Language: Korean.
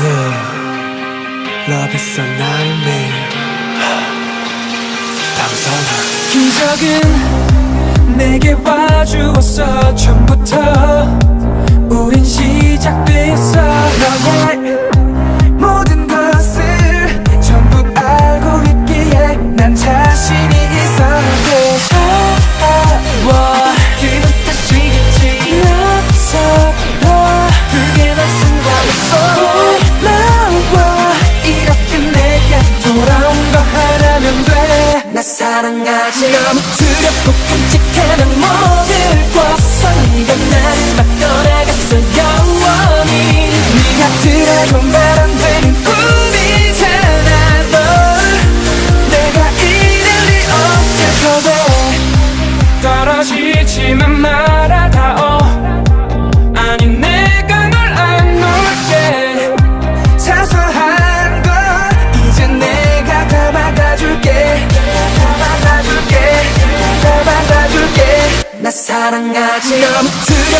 Love is a nightmare. 당선한 기적은 내게 와주었어. 두렵고 끔찍해 는 모든 것, 상의가 나를 막 떠나갔어 영원히. 네가 들어준 바람 나 사랑하지.